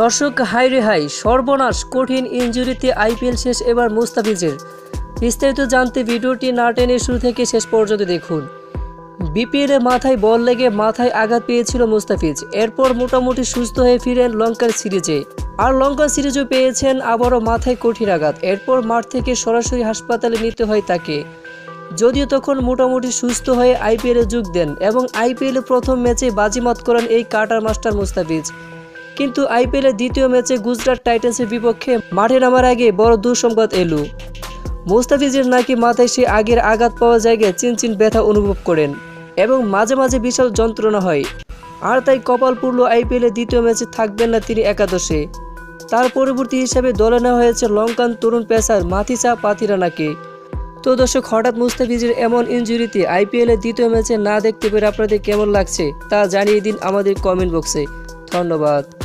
দর্শক, হাই রে হাই, সর্বনাশ, কঠিন ইনজুরিতে আইপিএল শেষ এবার মুস্তাফিজের। বিস্তারিত জানতে ভিডিওটি না টেনে শুরু থেকে শেষ পর্যন্ত দেখুন। বিপিএলে মাথায় বল লেগে মাথায় আঘাত পেয়েছিল মুস্তাফিজ। এরপর মোটামুটি সুস্থ হয়ে ফিরেন লঙ্কার সিরিজে। আর লঙ্কার সিরিজও পেয়েছেন আবারও মাথায় কঠিন আঘাত। এরপর মাঠ থেকে সরাসরি হাসপাতালে নিতে হয় তাকে। যদিও তখন মোটামুটি সুস্থ হয়ে আইপিএলে যোগ দেন এবং আইপিএলে প্রথম ম্যাচে বাজিমাত করেন এই কাটার মাস্টার মুস্তাফিজ। কিন্তু আইপিএলের দ্বিতীয় ম্যাচে গুজরাট টাইটান্সের বিপক্ষে মাঠে নামার আগে বড় দুঃসংবাদ এলো। মুস্তাফিজের নাকি মাথায় সে আগের আঘাত পাওয়া জায়গায় চিনচিন ব্যথা অনুভব করেন এবং মাঝে মাঝে বিশাল যন্ত্রণা হয়। আর তাই কপাল পুরল আইপিএলের দ্বিতীয় ম্যাচে থাকবেন না তিনি একাদশে। তার পরবর্তী হিসাবে দলে নেওয়া হয়েছে লঙ্কান তরুণ পেসার মাথিসা পাথিরানাকে তো দর্শক, হঠাৎ মুস্তাফিজের এমন ইনজুরিতে আইপিএলের দ্বিতীয় ম্যাচে না দেখতে পেরে আপনাদের কেমন লাগছে তা জানিয়ে দিন আমাদের কমেন্ট বক্সে। ধন্যবাদ।